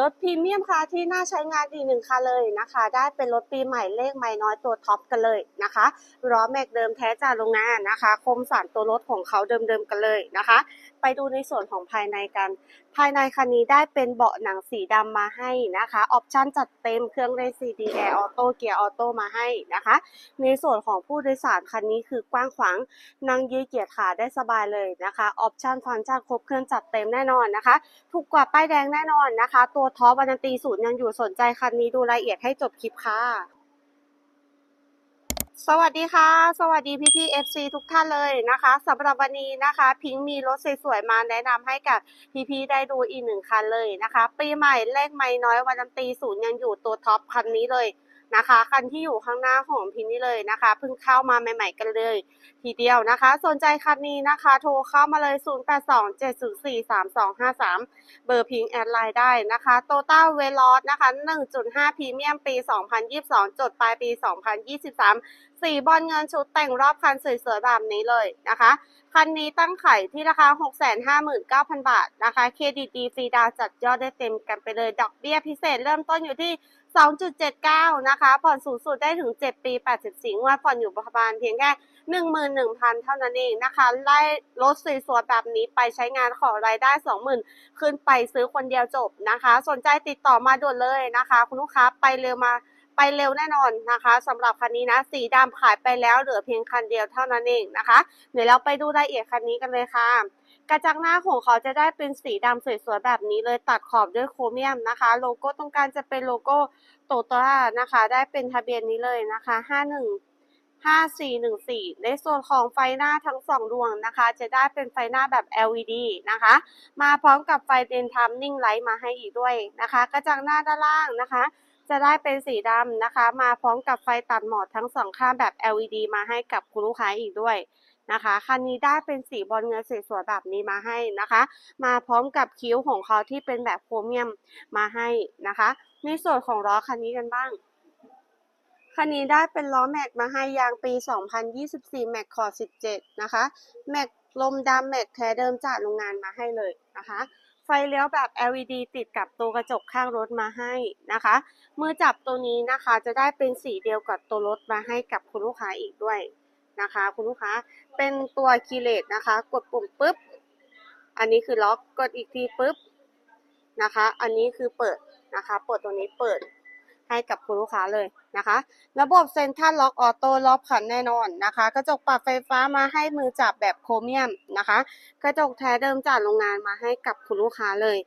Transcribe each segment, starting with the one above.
รถพรีเมียมค่ะที่น่าใช้งานอีกหนึ่งคันเลยนะคะ ได้เป็นรถปีใหม่เลขไม่น้อยตัวท็อปกันเลยนะคะล้อแม็กเดิมแท้จากโรงงานนะคะ คมสันตัวรถของเขาเดิมๆกันเลยนะคะ ไปดูในส่วนของภายในกัน ภายในคันนี้ได้เป็นเบาะหนังสีดำมาให้นะคะ ออปชั่นจัดเต็มเครื่องเล่น CD Air Auto เกียร์ออโต้มาให้นะคะ ในส่วนของผู้โดยสารคันนี้คือกว้างขวางนั่งยืดเหยียดขาได้สบายเลยนะคะออปชั่นฟังก์ชันครบเครื่องจัดเต็มแน่นอนนะคะ ถูกกว่าป้ายแดงแน่นอนนะคะ ตัวท็อปวันตีศูนย์ยังอยู่สนใจคันนี้ดูรายละเอียดให้จบคลิปค่ะ สวัสดีค่ะ สวัสดีพี่พี่ๆ FC ทุกท่านเลยนะคะสำหรับวันนี้นะคะ พิงค์มีรถสวยๆมาแนะนำให้กับพี่พี่ๆได้ดูอีกหนึ่งคันเลยนะคะ ปีใหม่เลขไม่น้อยวันตีศูนย์ยังอยู่ตัวท็อปคันนี้เลย นะคะ คันที่อยู่ข้างหน้าของพินนี่เลยนะคะเพิ่งเข้ามาใหม่ ๆ กันเลย ทีเดียวนะคะ สนใจคันนี้นะคะ โทรเข้ามาเลย 0827043253 เบอร์พิงแอดไลน์ได้นะคะโตต้าเวลอสนะคะ 1.5พรีเมียมปี 2022 จดปลายปี 2023 สีบอลเงินชุดแต่งรอบคันสวยๆแบบนี้เลยนะคะคันนี้ตั้งไข่ที่ราคา 659,000 บาทนะคะ เครดิตดีฟรีดาวจัดยอดได้เต็มกันไปเลย ดอกเบี้ยพิเศษเริ่มต้นอยู่ที่ 2.79 นะคะ ผ่อนสูงสุดได้ถึง 7 ปี 84งวดผ่อนอยู่ประมาณเพียงแค่ 11,000 เท่านั้นเองนะคะ ไล่รถสวยๆแบบนี้ไปใช้งานขอรายได้ 20,000 ขึ้นไปซื้อคนเดียวจบนะคะ สนใจติดต่อมาด่วนเลยนะคะ คุณลูกค้าไปเร็วมาไปเร็วแน่นอนนะคะสำหรับคันนี้นะสีดำขายไปแล้วเหลือเพียงคันเดียวเท่านั้นเองนะคะ เดี๋ยวเราไปดูรายละเอียดคันนี้กันเลยค่ะ กระจังหน้าของเขาจะได้เป็นสีดำสวยๆแบบนี้เลยตัดขอบด้วยโครเมียมนะคะ โลโก้ตรงกลางจะเป็นโลโก้โตโตรานะคะ ได้เป็นทะเบียนนี้เลยนะคะ 51 5414 ในส่วนของไฟหน้าทั้งสองดวงนะคะ จะได้เป็นไฟหน้าแบบ LED นะคะ มาพร้อมกับไฟเดนทัมนิ่งไลท์มาให้อีกด้วยนะคะ กระจังหน้าด้านล่างนะคะ จะได้เป็นสีดำนะคะ มาพร้อมกับไฟตัดหมอดทั้งสองข้างแบบ LED มาให้กับคุณลูกค้าอีกด้วย นะคะ คันนี้ได้เป็นสีบอลเงินสวยๆแบบนี้มาให้นะคะ มาพร้อมกับคิ้วของเขาที่เป็นแบบโครเมียมมาให้นะคะ ในส่วนของล้อคันนี้กันบ้างคันนี้ได้เป็นล้อแม็กมาให้ยางปี 2024 แม็กคอร์17 นะคะ แม็กลมดำแม็กแท้เดิมจากโรงงานมาให้เลยนะคะ ไฟเลี้ยวแบบ LED ติดกับตัวกระจกข้างรถมาให้นะคะ มือจับตัวนี้นะคะจะได้เป็นสีเดียวกับตัวรถมาให้กับคุณลูกค้าอีกด้วย นะคะ คุณลูกค้าเป็นตัวคีเลสนะคะ กดปุ่มปุ๊บ อันนี้คือล็อกกดอีกทีปุ๊บนะคะ อันนี้คือเปิดนะคะเปิดตัวนี้เปิดให้กับคุณลูกค้าเลยนะคะ ระบบเซ็นทรัลล็อกออโต้รอบคันแน่นอนนะคะ กระจกปรับไฟฟ้ามาให้มือจับแบบโครเมียมนะคะ กระจกแท้เดิมจากโรงงานมาให้กับคุณลูกค้าเลย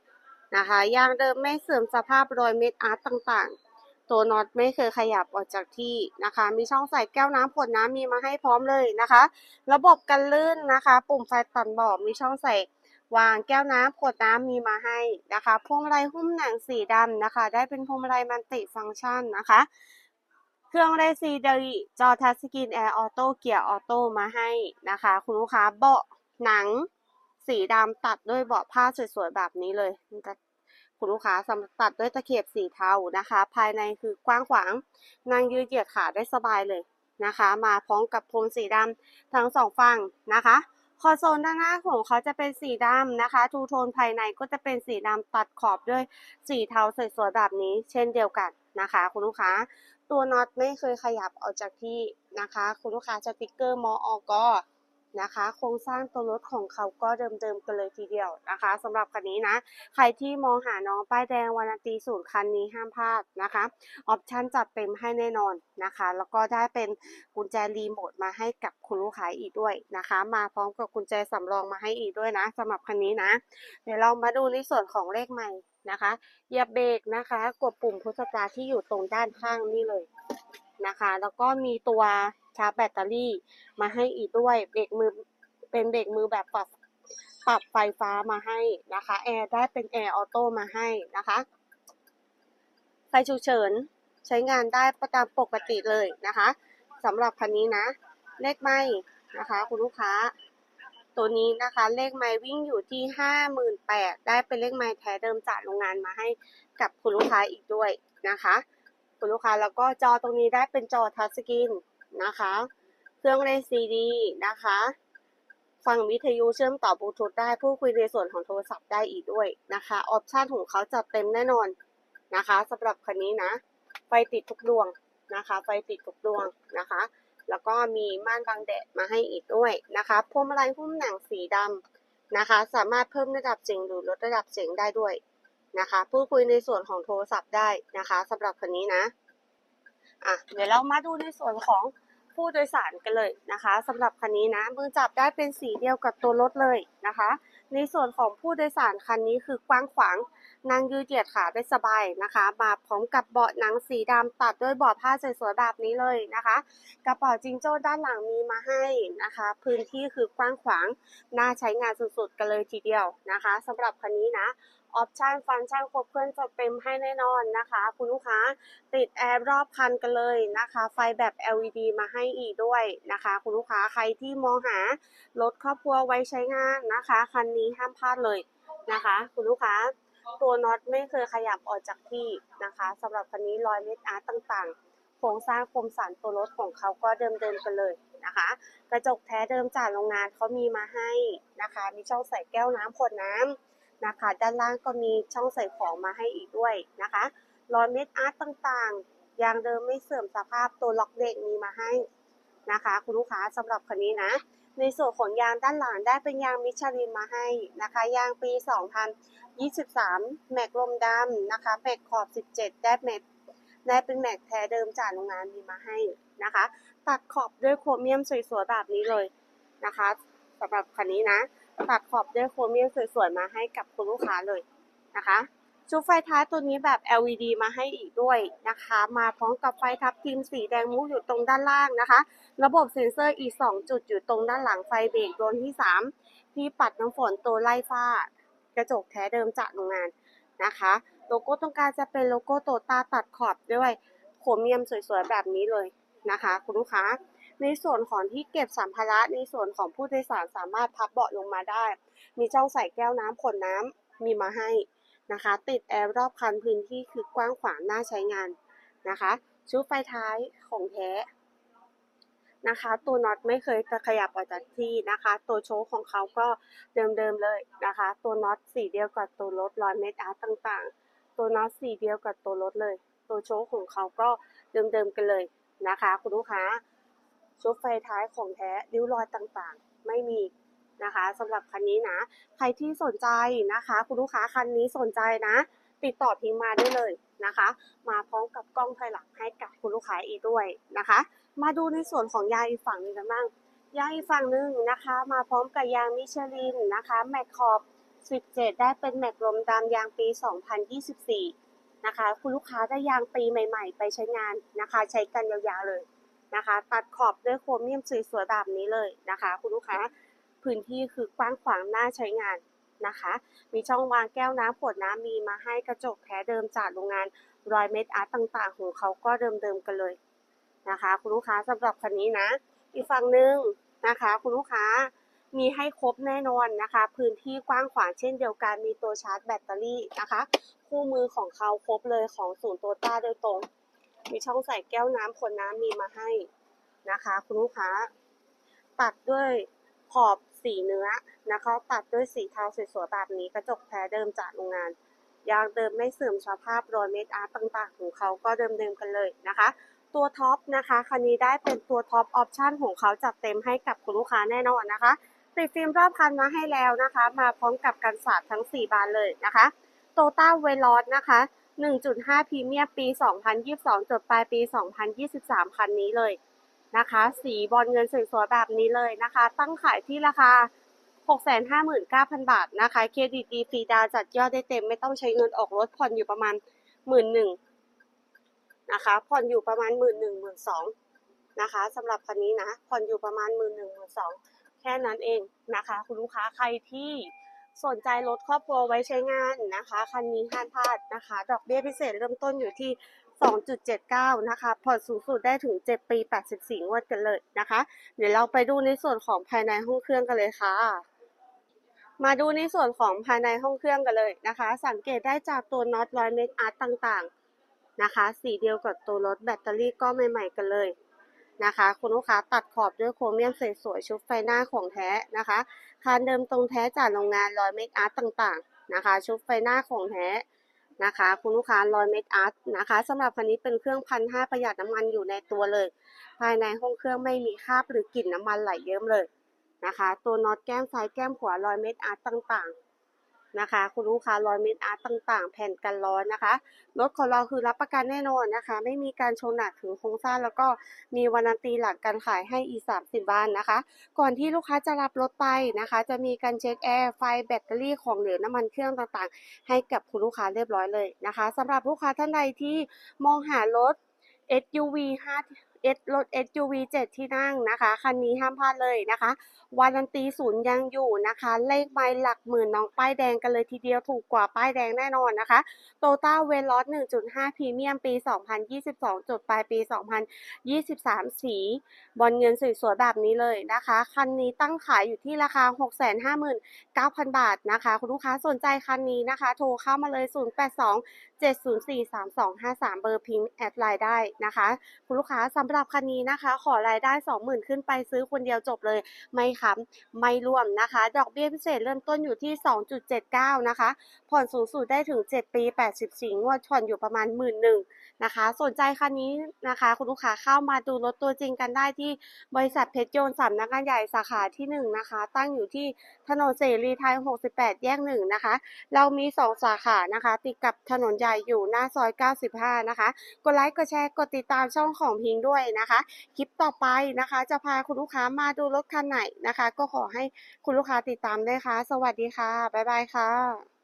นะคะยางเดิมไม่เสื่อมสภาพรอยเม็ดอาร์ตต่างๆ ตัวน็อตไม่เคยขยับออกจากที่นะคะ มีช่องใส่แก้วน้ำขวดน้ำมีมาให้พร้อมเลยนะคะ ระบบกันลื่นนะคะ ปุ่มไฟตัดเบาะมีช่องใส่วางแก้วน้ำขวดน้ำมีมาให้นะคะ พวงมาลัยหุ้มหนังสีดำนะคะ ได้เป็นพวงมาลัยมันติฟังก์ชันนะคะ เครื่องไดซีดีจอทัชสกรีนแอร์ออโต้เกียร์ออโต้มาให้นะคะ คุณลูกค้าเบาะหนังสีดำตัดด้วยเบาะผ้าสวยๆแบบนี้เลย คุณลูกค้าสำหรับตัดด้วยตะเข็บสีเทานะคะ ภายในคือกว้างขวางนั่งยืดเหยียดขาได้สบายเลยนะคะ มาพร้อมกับพรมสีดำทั้งสองฝั่งนะคะคอโซนด้านหน้าของเขาจะเป็นสีดำนะคะทูโทนภายในก็จะเป็นสีดำตัดขอบด้วยสีเทาสวยๆแบบนี้ เช่นเดียวกันนะคะ คุณลูกค้าตัวน็อตไม่เคยขยับออกจากที่นะคะ คุณลูกค้าสติกเกอร์มออก นะคะ โครงสร้างตัวรถของเขาก็เดิมๆกันเลยทีเดียวนะคะสำหรับคันนี้นะ ใครที่มองหาน้องป้ายแดงวานาตีศูนย์คันนี้ห้ามพลาดนะคะออปชั่นจัดเต็มให้แน่นอนนะคะ แล้วก็ได้เป็นกุญแจรีโมทมาให้กับคุณลูกค้าอีกด้วยนะคะ มาพร้อมกับกุญแจสำรองมาให้อีกด้วยนะสำหรับคันนี้นะ เดี๋ยวเรามาดูในส่วนของเลขใหม่นะคะเหยียบเบรกนะคะ กดปุ่มพุทธตาที่อยู่ตรงด้านข้างนี่เลยนะคะ แล้วก็มีตัว ชาร์จแบตเตอรี่มาให้อีกด้วยเบรกมือเป็นเบรกมือแบบปรับปรับไฟฟ้ามาให้นะคะแอร์ได้เป็นแอร์ออโต้มาให้นะคะไฟฉุกเฉินใช้งานได้ประตามปกติเลยนะคะสำหรับคันนี้นะ เลขไม่นะคะ คุณลูกค้า ตัวนี้นะคะเลขไม้วิ่งอยู่ที่ห้าหมื่นแปดได้เป็นเลขไม้แท้เดิมจากโรงงานมาให้กับคุณลูกค้าอีกด้วยนะคะ คุณลูกค้าแล้วก็จอตรงนี้ได้เป็นจอทัชสกรีน นะคะ เครื่องเล่นซีดีนะคะ ฟังวิทยุเชื่อมต่อบลูทูธได้พูดคุยในส่วนของโทรศัพท์ได้อีกด้วยนะคะ ออปชันของเขาจัดเต็มแน่นอนนะคะสำหรับคันนี้นะ ไฟติดทุกดวงนะคะ ไฟติดทุกดวงนะคะ แล้วก็มีม่านบังแดดมาให้อีกด้วยนะคะพวงมาลัยหุ้มหนังสีดำนะคะ สามารถเพิ่มระดับเสียงหรือลดระดับเสียงได้ด้วยนะคะ พูดคุยในส่วนของโทรศัพท์ได้นะคะสำหรับคันนี้นะ อะเดี๋ยวเรามาดูในส่วนของผู้โดยสารกันเลยนะคะสำหรับคันนี้นะมือจับได้เป็นสีเดียวกับตัวรถเลยนะคะ ในส่วนของผู้โดยสารคันนี้คือกว้างขวางนั่งยืดเหยียดขาได้สบายนะคะมาพร้อมกับเบาะหนังสีดำตัดด้วยเบาะผ้าสวยๆแบบนี้เลยนะคะกระเป๋าจิงโจ้ด้านหลังมีมาให้นะคะ พื้นที่คือกว้างขวางน่าใช้งานสุดๆกันเลยทีเดียวนะคะสำหรับคันนี้นะ ออปชันฟังก์ชันครบเครื่องจดเต็มให้แน่นอนนะคะ คุณลูกค้าติดแอร์รอบคันกันเลยนะคะ ไฟแบบ LED มาให้อีกด้วยนะคะ คุณลูกค้าใครที่มองหารถครอบครัวไว้ใช้งานนะคะ คันนี้ห้ามพลาดเลยนะคะ คุณลูกค้าตัวน็อตไม่เคยขยับออกจากที่นะคะสำหรับคันนี้รอยเม็ดอาร์ตต่างๆโครงสร้างคมสันตัวรถของเขาก็เดิมๆกันเลยนะคะ กระจกแท้เดิมจากโรงงานเขามีมาให้นะคะ มีช่องใส่แก้วน้ำขวดน้ำ นะคะ ด้านล่างก็มีช่องใส่ของมาให้อีกด้วยนะคะรอยเม็ดอาร์ตต่างๆ ยางเดิมไม่เสื่อมสภาพตัวล็อกเด็กมีมาให้นะคะ คุณลูกค้าสำหรับคันนี้นะ ในส่วนของยางด้านหลังได้เป็นยางมิชลินมาให้นะคะ ยางปี 2023 แม็กลมดำนะคะแม็กขอบ 17 ได้แม็กได้เป็นแม็กแท้เดิมจากโรงงานมีมาให้นะคะ ตัดขอบด้วยโครเมียมสวยๆแบบนี้เลยนะคะสำหรับคันนี้นะ ตัดขอบด้วยโครเมียมสวยๆมาให้กับคุณลูกค้าเลยนะคะ ชุดไฟท้ายตัวนี้แบบ LED มาให้อีกด้วยนะคะ มาพร้อมกับไฟทับทิมสีแดงมุกอยู่ตรงด้านล่างนะคะ ระบบเซ็นเซอร์อีก 2 จุดอยู่ตรงด้านหลังไฟเบรกดวงที่ 3 ที่ปัดน้ำฝนตัวไล่ฟ้า กระจกแท้เดิมจากโรงงานนะคะ โลโก้ตรงกลางจะเป็นโลโก้โตต้าตัดขอบด้วยโครเมียมสวยๆแบบนี้เลยนะคะ คุณลูกค้า ในส่วนของที่เก็บสัมภาระในส่วนของผู้โดยสารสามารถพับเบาะลงมาได้ มีช่องใส่แก้วน้ำขวดน้ำมีมาให้นะคะ ติดแอร์รอบคันพื้นที่คือกว้างขวางน่าใช้งานนะคะชุดไฟท้ายของแท้นะคะ ตัวน็อตไม่เคยจะขยับออกจากที่นะคะ ตัวโชคของเขาก็เดิมๆเลยนะคะ ตัวน็อตสีเดียวกับตัวรถรอยเมตรอาร์ต่างๆ ตัวน็อตสีเดียวกับตัวรถเลย ตัวโชคของเขาก็เดิมๆกันเลยนะคะ คุณลูกค้า ชุดไฟท้ายของแท้ริ้วรอยต่างๆ ไม่มีนะคะสำหรับคันนี้นะ ใครที่สนใจนะคะ คุณลูกค้าคันนี้สนใจนะ ติดต่อพิมมาได้เลยนะคะ มาพร้อมกับกล้องถอยหลังให้กับคุณลูกค้าอีกด้วยนะคะ มาดูในส่วนของยางอีกฝั่งหนึงกันบ้างยางอีกฝั่งหนึ่งนะคะ มาพร้อมกับยางมิชลินนะคะแม็กขอบ17 ได้เป็นแม็กลมดำยางปี 2024 นะคะ คุณลูกค้าได้ยางปีใหม่ ๆ ไปใช้งานนะคะ ใช้กันยาวๆเลย นะคะ ตัดขอบด้วยโครเมียมสวยๆแบบนี้เลยนะคะ คุณลูกค้าพื้นที่คือกว้างขวางน่าใช้งานนะคะ มีช่องวางแก้วน้ำขวดน้ำมีมาให้กระจกแท้เดิมจากโรงงานรอยเม็ดอาร์ตต่างๆ ของเขาก็เดิมๆกันเลยนะคะ คุณลูกค้าสำหรับคันนี้นะ อีกฝั่งหนึ่งนะคะ คุณลูกค้ามีให้ครบแน่นอนนะคะ พื้นที่กว้างขวางเช่นเดียวกันมีตัวชาร์จแบตเตอรี่นะคะ คู่มือของเขาครบเลยของศูนย์โตต้าโดยตรง มีช่องใส่แก้วน้ำขวดน้ำมีมาให้นะคะ คุณลูกค้า ตัดด้วยขอบสีเนื้อนะคะ ตัดด้วยสีเทาสวยๆแบบนี้กระจกแท้เดิมจากโรงงานยางเดิมไม่เสื่อมสภาพรอยเม็ดอาร์ตต่างๆ ของเขาก็เดิมๆกันเลยนะคะ ตัวท็อปนะคะคันนี้ได้เป็นตัวท็อปออปชันของเขาจัดเต็มให้กับคุณลูกค้าแน่นอนนะคะติดฟิล์มรอบคันมาให้แล้วนะคะ มาพร้อมกับกันสาดทั้ง 4 บานเลยนะคะโตต้าเวลอสนะคะ 1.5พรีเมียมปี 2022 จดปลายปี 2023 คันนี้เลยนะคะ สีบอลเงินสวยๆแบบนี้เลยนะคะ ตั้งขายที่ราคา 659,000 บาทนะคะ เครดิตดีฟรีดาวจัดยอดได้เต็มไม่ต้องใช้เงินออกรถผ่อนอยู่ประมาณหมื่นหนึ่งนะคะ ผ่อนอยู่ประมาณหมื่นหนึ่งหมื่นสองนะคะสำหรับคันนี้นะ ผ่อนอยู่ประมาณหมื่นหนึ่งหมื่นสองแค่นั้นเองนะคะ คุณลูกค้าใครที่ สนใจรถครอบครัวไว้ใช้งานนะคะ คันนี้ห้ามพลาดนะคะ ดอกเบี้ยพิเศษเริ่มต้นอยู่ที่ 2.79 นะคะ ผ่อนสูงสุดได้ถึง 7 ปี 84 งวดกันเลยนะคะ เดี๋ยวเราไปดูในส่วนของภายในห้องเครื่องกันเลยค่ะ มาดูในส่วนของภายในห้องเครื่องกันเลยนะคะ สังเกตได้จากตัวน็อตร้อยเมตรอาร์ตต่างๆ นะคะ สีเดียวกับตัวรถแบตเตอรี่ก็ใหม่ๆกันเลย นะคะ คุณลูกค้าตัดขอบด้วยโครเมียมสวยๆชุดไฟหน้าของแท้นะคะคานเดิมตรงแท้จากโรงงานรอยเมคอาร์ตต่างๆนะคะ ชุดไฟหน้าของแท้นะคะ คุณลูกค้ารอยเมคอาร์ตนะคะสำหรับคันนี้เป็นเครื่องพันห้าประหยัดน้ำมันอยู่ในตัวเลย ภายในห้องเครื่องไม่มีคราบหรือกลิ่นน้ำมันไหลเยิ้มเลยนะคะ ตัวน็อตแก้มซ้ายแก้มขวารอยเม็ดอาร์ตต่างๆ นะคะ คุณลูกค้ารอยเม็ดอาร์ตต่าง ๆ แผ่นกันร้อนนะคะรถของเราคือรับประกันแน่นอนนะคะ ไม่มีการชนหนักถึงโครงสร้างแล้วก็มีวารันตีหลังการขายให้อีสามสิบบ้านนะคะ ก่อนที่ลูกค้าจะรับรถไปนะคะ จะมีการเช็คแอร์ไฟแบตเตอรี่ของเหลวน้ำมันเครื่องต่างๆ ให้กับคุณลูกค้าเรียบร้อยเลยนะคะสำหรับลูกค้าท่านใดที่มองหารถ SUV 5 S รถ SUV 7 ที่นั่งนะคะ คันนี้ห้ามพลาดเลยนะคะ วารันตีศูนย์ยังอยู่นะคะ เลขไมล์หลักหมื่นน้องป้ายแดงกันเลยทีเดียวถูกกว่าป้ายแดงแน่นอนนะคะโตต้าเวล o 1.5พรีเมียมปี 2022 จดปลายปี 2023 สีบอลเงินสวยๆแบบนี้เลยนะคะ คันนี้ตั้งขายอยู่ที่ราคา 659,000 บาทนะคะ คุณลูกค้าสนใจคันนี้นะคะ โทรเข้ามาเลย 082 704 3253 เบอร์พิมพ์แอดไลน์ได้นะคะ คุณลูกค้าสำหรับคันนี้นะคะ ขอรายได้ 20,000 ขึ้นไปซื้อคนเดียวจบเลย ไม่ค้ำไม่รวมนะคะ ดอกเบี้ยพิเศษเริ่มต้นอยู่ที่ 2.79 นะคะ ผ่อนสูงสุดได้ถึง 7 ปี 84 งวดผ่อนอยู่ประมาณ 1 1 0 0 0 นะคะ สนใจคันนี้นะคะ คุณลูกค้าเข้ามาดูรถตัวจริงกันได้ที่บริษัทเพชรโยนสำนักงานใหญ่สาขาที่ 1 นะคะ ตั้งอยู่ที่ถนนเสรีไทย 68 แยก1นะคะ เรามี 2 สาขานะคะ ติดกับถนนใหญ่อยู่หน้าซอย 95 นะคะ กดไลค์กดแชร์กดติดตามช่องของพิงด้วยนะคะ คลิปต่อไปนะคะ จะพาคุณลูกค้ามาดูรถคันไหนนะคะ ก็ขอให้คุณลูกค้าติดตามด้วยค่ะ สวัสดีค่ะ บ๊ายบายค่ะ